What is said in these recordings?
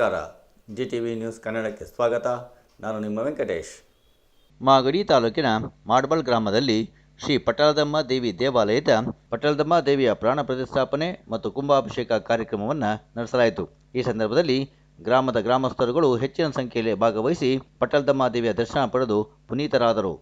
ನಮಸ್ಕಾರ. G T V news ಕನ್ನಡಕ್ಕೆ ಸ್ವಾಗತ. ನಾನು ನಿಮ್ಮ ವೆಂಕಟೇಶ್. ಮಾಗಡಿ ತಾಲೂಕಿನ ಮಾಡಬಲ್ ಗ್ರಾಮದಲ್ಲಿ ಶ್ರೀ ಪಟಲದಮ್ಮ ದೇವಿ ದೇವಾಲಯದ ಪಟಲದಮ್ಮ ದೇವಿಯ ಪ್ರಾಣ ಪ್ರತಿಷ್ಠಾಪನೆ ಮತ್ತು ಕುಂಭಾಭಿಷೇಕ ಕಾರ್ಯಕ್ರಮವನ್ನು ನಡೆಸಲಾಯಿತು. ಈ ಸಂದರ್ಭದಲ್ಲಿ ಗ್ರಾಮದ ಗ್ರಾಮಸ್ಥರುಗಳು ಹೆಚ್ಚಿನ ಸಂಖ್ಯೆಯಲ್ಲಿ ಭಾಗವಹಿಸಿ ಪಟಲದಮ್ಮ ದೇವಿಯ ದರ್ಶನ ಪಡೆದು ಪುನೀತರಾದರು.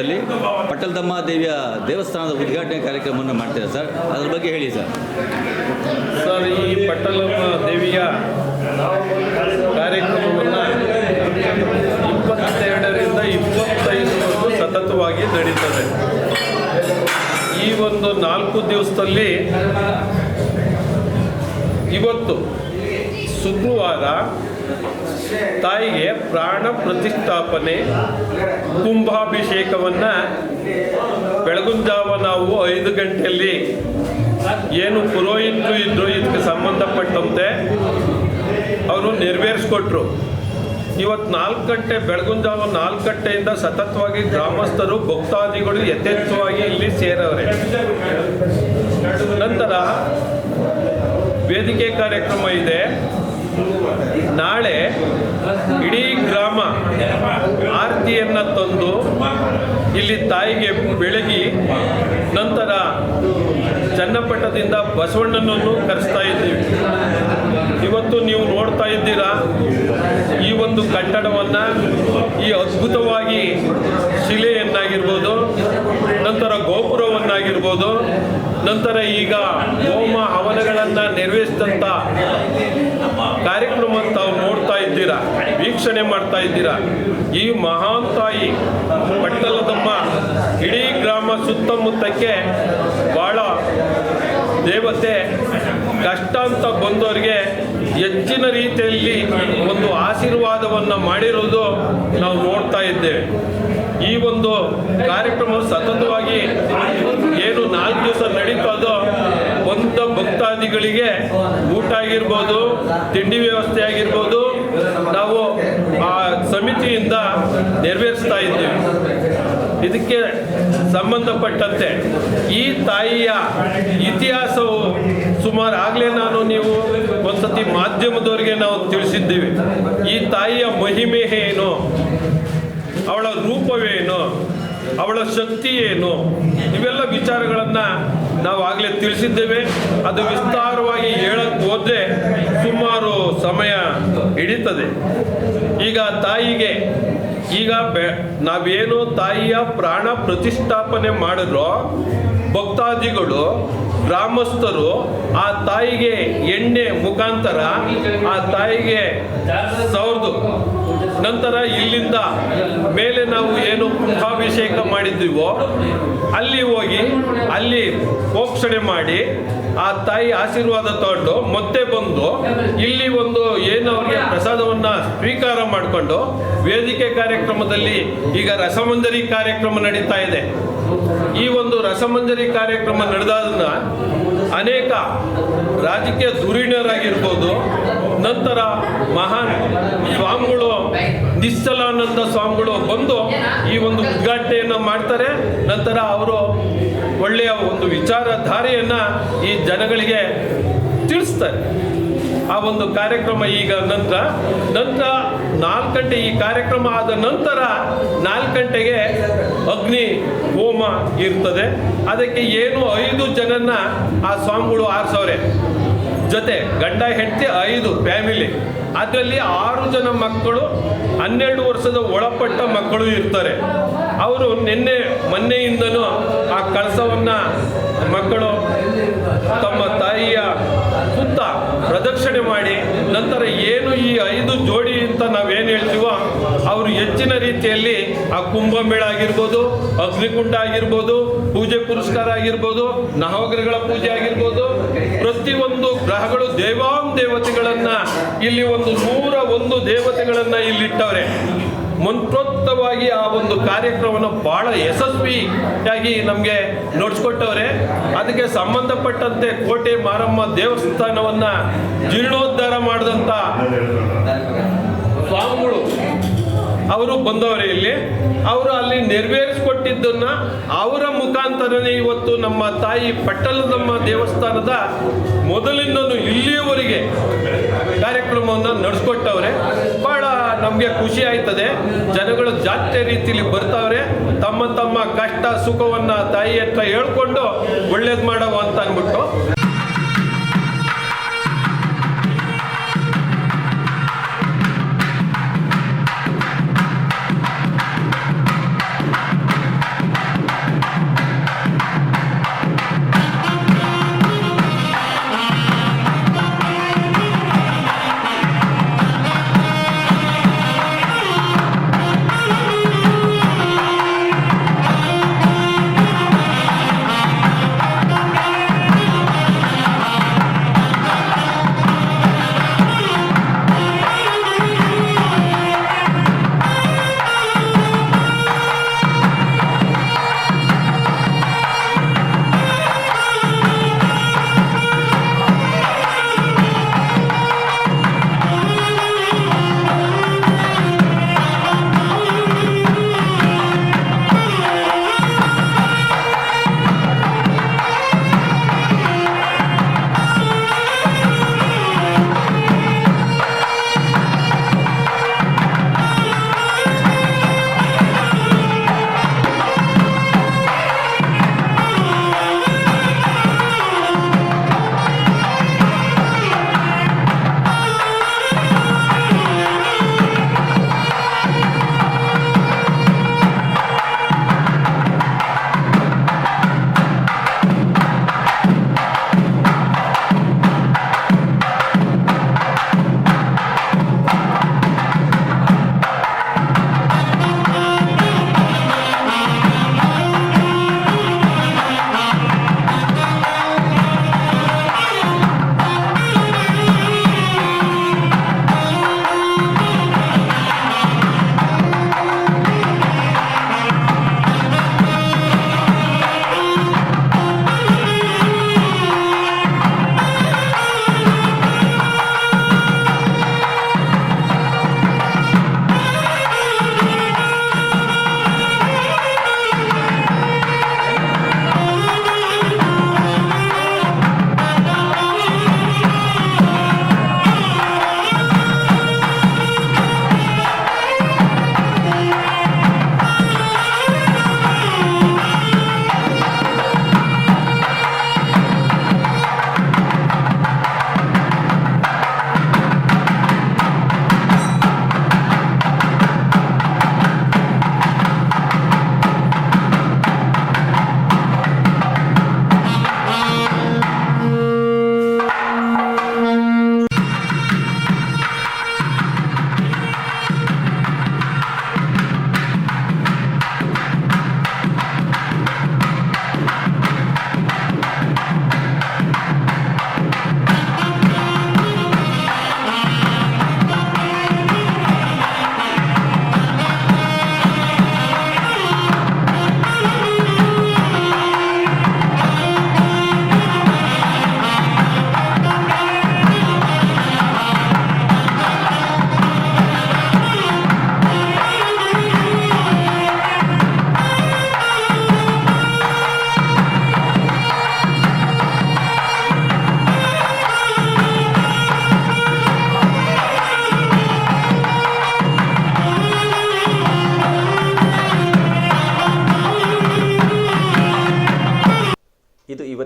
ಪಟ್ಟಲ್ದಮ್ಮ ಪಟ್ಟಲದಮ್ಮ ದೇವಿಯ ದೇವಸ್ಥಾನದ ಉದ್ಘಾಟನೆ ಕಾರ್ಯಕ್ರಮವನ್ನು ಮಾಡ್ತೇವೆ ಸರ್. ಅದ್ರ ಬಗ್ಗೆ ಹೇಳಿ ಸರ್. ಸರ್, ಈ ಪಟ್ಟಲಮ್ಮ ದೇವಿಯ ಕಾರ್ಯಕ್ರಮವನ್ನು ಇಪ್ಪತ್ತೆರಡರಿಂದ ಇಪ್ಪತ್ತೈದರವರೆಗೂ ಸತತವಾಗಿ ನಡೀತದೆ. ಈ ಒಂದು ನಾಲ್ಕು ದಿವಸದಲ್ಲಿ ಇವತ್ತು ಶುಕ್ರವಾರ ತಾಯಿಗೆ ಪ್ರಾಣ ಪ್ರತಿಷ್ಠಾಪನೆ, ಕುಂಭಾಭಿಷೇಕವನ್ನ ಬೆಳಗುಂಜಾವ ಜಾವ ನಾವು ಐದು ಗಂಟೆಯಲ್ಲಿ. ಏನು ಪುರೋಹಿತರು ಇದ್ರು ಇದಕ್ಕೆ ಸಂಬಂಧಪಟ್ಟಂತೆ ಅವರು ನೆರವೇರಿಸ್ಕೊಟ್ರು. ಇವತ್ತು ನಾಲ್ಕು ಗಂಟೆ ಬೆಳಗಿನ ಜಾವ ನಾಲ್ಕು ಗಂಟೆಯಿಂದ ಸತತವಾಗಿ ಗ್ರಾಮಸ್ಥರು, ಭಕ್ತಾದಿಗಳು ಯಥೇಚ್ಛವಾಗಿ ಇಲ್ಲಿ ಸೇರವ್ರೆ. ನಂತರ ವೇದಿಕೆ ಕಾರ್ಯಕ್ರಮ ಇದೆ. ನಾಳೆ ಇಡೀ ಗ್ರಾಮ ಆರತಿಯನ್ನ ತಂದು ಇಲ್ಲಿ ತಾಯಿಗೆ ಬೆಳಗಿ ನಂತರ ಚನ್ನಪಟ್ಟಣದಿಂದ ಬಸವಣ್ಣನನ್ನು ಕರೆಸ್ತಾ ಇದ್ದೀವಿ. ಇವತ್ತು ನೀವು ನೋಡ್ತಾ ಇದ್ದೀರಾ ಈ ಒಂದು ಕಟ್ಟಡವನ್ನು, ಈ ಅದ್ಭುತವಾಗಿ ಶಿಲೆಯನ್ನಾಗಿರ್ಬೋದು, ನಂತರ ಗೋಪುರವನ್ನಾಗಿರ್ಬೋದು, ನಂತರ ಈಗ ಹೋಮ ಹವನಗಳನ್ನು ನೆರವೇರಿಸಿದಂಥ ಕಾರ್ಯಕ್ರಮ ತಾವು ನೋಡ್ತಾ ಇದ್ದೀರಾ, ವೀಕ್ಷಣೆ ಮಾಡ್ತಾ ಇದ್ದೀರಾ. ಈ ಮಹಾನ್ ತಾಯಿ ಪಟ್ಟಲದಮ್ಮ ಇಡೀ ಗ್ರಾಮ ಸುತ್ತಮುತ್ತಕ್ಕೆ ದೇವತೆ ಕಷ್ಟ ಅಂತ ಬಂದವರಿಗೆ ಹೆಚ್ಚಿನ ರೀತಿಯಲ್ಲಿ ಒಂದು ಆಶೀರ್ವಾದವನ್ನು ಮಾಡಿರೋದು ನಾವು ನೋಡ್ತಾ ಇದ್ದೇವೆ. ಈ ಒಂದು ಕಾರ್ಯಕ್ರಮ ಸತತವಾಗಿ ಏನು ನಾಲ್ಕು ದಿವಸ ನಡೀತದೋ ಬಂದ ಭಕ್ತಾದಿಗಳಿಗೆ ಊಟ ಆಗಿರ್ಬೋದು, ತಿಂಡಿ ವ್ಯವಸ್ಥೆ ಆಗಿರ್ಬೋದು, ನಾವು ಆ ಸಮಿತಿಯಿಂದ ನೆರವೇರಿಸ್ತಾ ಇದ್ದೀವಿ. ಇದಕ್ಕೆ ಸಂಬಂಧಪಟ್ಟಂತೆ ಈ ತಾಯಿಯ ಇತಿಹಾಸವು ಸುಮಾರು ಆಗಲೇ ನಾನು ನೀವು ಒಂದ್ಸತಿ ಮಾಧ್ಯಮದವರಿಗೆ ನಾವು ತಿಳಿಸಿದ್ದೀವಿ. ಈ ತಾಯಿಯ ಮಹಿಮೆ ಏನು? ಅವಳ ರೂಪವೇನು ಅವಳ ಶಕ್ತಿ ಏನು? ಇವೆಲ್ಲ ವಿಚಾರಗಳನ್ನು ನಾವು ಆಗಲೇ ತಿಳಿಸಿದ್ದೇವೆ. ಅದು ವಿಸ್ತಾರವಾಗಿ ಹೇಳಕ್ಕೆ ಹೋದ್ರೆ ಸುಮಾರು ಸಮಯ ಹಿಡಿತದೆ. ಈಗ ತಾಯಿಗೆ ಈಗ ಬೆ ನಾವೇನು ತಾಯಿಯ ಪ್ರಾಣ ಪ್ರತಿಷ್ಠಾಪನೆ ಮಾಡಿದ್ರೋ, ಭಕ್ತಾದಿಗಳು, ಗ್ರಾಮಸ್ಥರು, ಆ ತಾಯಿಗೆ ಎಣ್ಣೆ ಮುಖಾಂತರ, ಆ ತಾಯಿಗೆ ಸೌರ್ದು. ನಂತರ ಇಲ್ಲಿಂದ ಮೇಲೆ ನಾವು ಏನು ಕುಂಭಾಭಿಷೇಕ ಮಾಡಿದ್ದೀವೋ, ಅಲ್ಲಿ ಹೋಗಿ, ಅಲ್ಲಿ ಪೋಕ್ಷಣೆ ಮಾಡಿ ಆ ತಾಯಿ ಆಶೀರ್ವಾದ ತಗೊಂಡು ಮತ್ತೆ ಬಂದು ಇಲ್ಲಿ ಒಂದು ಏನು ಅವರಿಗೆ ಪ್ರಸಾದವನ್ನ ಸ್ವೀಕಾರ ಮಾಡಿಕೊಂಡು ವೇದಿಕೆ ಕಾರ್ಯಕ್ರಮದಲ್ಲಿ ಈಗ ರಸಮಂಜರಿ ಕಾರ್ಯಕ್ರಮ ನಡೀತಾ ಇದೆ. ಈ ಒಂದು ರಸಮಂಜರಿ ಕಾರ್ಯಕ್ರಮ ನಡೆದಾದನ್ನ ಅನೇಕ ರಾಜಕೀಯ ಧುರೀಣರಾಗಿರ್ಬೋದು, ನಂತರ ಮಹಾನ್ ಸ್ವಾಮಿಗಳು, ನಿಶ್ಚಲಾನಂದ ಸ್ವಾಮಿಗಳು ಬಂದು ಈ ಒಂದು ಉದ್ಘಾಟನೆಯನ್ನು ಮಾಡ್ತಾರೆ. ನಂತರ ಅವರು ಒಳ್ಳೆಯ ಒಂದು ವಿಚಾರಧಾರೆಯನ್ನು ಈ ಜನಗಳಿಗೆ ತಿಳಿಸ್ತಾರೆ. ಆ ಒಂದು ಕಾರ್ಯಕ್ರಮ ಈಗ ನಂತರ ನಂತರ ನಾಲ್ಕು ಗಂಟೆ, ಈ ಕಾರ್ಯಕ್ರಮ ಆದ ನಂತರ ನಾಲ್ಕು ಗಂಟೆಗೆ ಅಗ್ನಿ, ಹೋಮ ಇರ್ತದೆ. ಅದಕ್ಕೆ ಏನು ಐದು ಜನನ್ನ ಆ ಸ್ವಾಮಿಗಳು ಸಾವಿರ ಜೊತೆ ಗಂಡ, ಹೆಂಡತಿ ಐದು ಫ್ಯಾಮಿಲಿ. ಅದರಲ್ಲಿ ಆರು ಜನ ಮಕ್ಕಳು, ಹನ್ನೆರಡು ವರ್ಷದ ಒಳಪಟ್ಟ ಮಕ್ಕಳು ಇರ್ತಾರೆ. ಅವರು ನಿನ್ನೆ ಮೊನ್ನೆಯಿಂದನೂ ಆ ಕಳಸವನ್ನು ಮಕ್ಕಳು ತಮ್ಮ ತಾಯಿಯ ಸುತ್ತ ಪ್ರದಕ್ಷಿಣೆ ಮಾಡಿ, ನಂತರ ಏನು ಈ ಐದು ಜೋಡಿ ಅಂತ ನಾವೇನು ಹೇಳ್ತೀವೋ, ಅವರು ಹೆಚ್ಚಿನ ರೀತಿಯಲ್ಲಿ ಆ ಕುಂಭಮೇಳ ಆಗಿರ್ಬೋದು, ಅಗ್ನಿಕುಂಡ ಆಗಿರ್ಬೋದು, ಪೂಜೆ ಪುರಸ್ಕಾರ ಆಗಿರ್ಬೋದು, ನವಗ್ರಹಗಳ ಪೂಜೆ ಆಗಿರ್ಬೋದು, ಪ್ರತಿಯೊಂದು ಗ್ರಹಗಳು ದೇವಾಂ ದೇವತೆಗಳನ್ನ ಇಲ್ಲಿ ಒಂದು ನೂರ ಒಂದು ದೇವತೆಗಳನ್ನ ಇಲ್ಲಿಟ್ಟವ್ರೆ ಮಂತ್ರೋಕ್ತವಾಗಿ ಆ ಒಂದು ಕಾರ್ಯಕ್ರಮವನ್ನು ಬಹಳ ಯಶಸ್ವಿಯಾಗಿ ನಮಗೆ ನಡೆಸ್ಕೊಟ್ಟವ್ರೆ. ಅದಕ್ಕೆ ಸಂಬಂಧಪಟ್ಟಂತೆ ಕೋಟೆ ಮಾರಮ್ಮ ದೇವಸ್ಥಾನವನ್ನ ಜೀರ್ಣೋದ್ಧಾರ ಮಾಡಿದಂಥ ಸ್ವಾಮಿಗಳು ಅವರು ಬಂದವರೇ ಇಲ್ಲಿ. ಅವರು ಅಲ್ಲಿ ನೆರವೇರಿಸಿಕೊಟ್ಟಿದ್ದನ್ನ ಅವರ ಮುಖಾಂತರನೇ ಇವತ್ತು ನಮ್ಮ ತಾಯಿ ಪಟ್ಟಲದಮ್ಮ ದೇವಸ್ಥಾನದ ಮೊದಲಿಂದನೂ ಇಲ್ಲಿಯವರೆಗೆ ಕಾರ್ಯಕ್ರಮವನ್ನು ನಡೆಸ್ಕೊಟ್ಟವ್ರೆ. ಬಹಳ ನಮಗೆ ಖುಷಿ ಆಯ್ತದೆ. ಜನಗಳು ಜಾತ್ಯ ರೀತಿಯಲ್ಲಿ ಬರ್ತಾವ್ರೆ. ತಮ್ಮ ತಮ್ಮ ಕಷ್ಟ ಸುಖವನ್ನ ತಾಯಿ ಹತ್ರ ಹೇಳ್ಕೊಂಡು ಒಳ್ಳೇದ್ ಮಾಡವ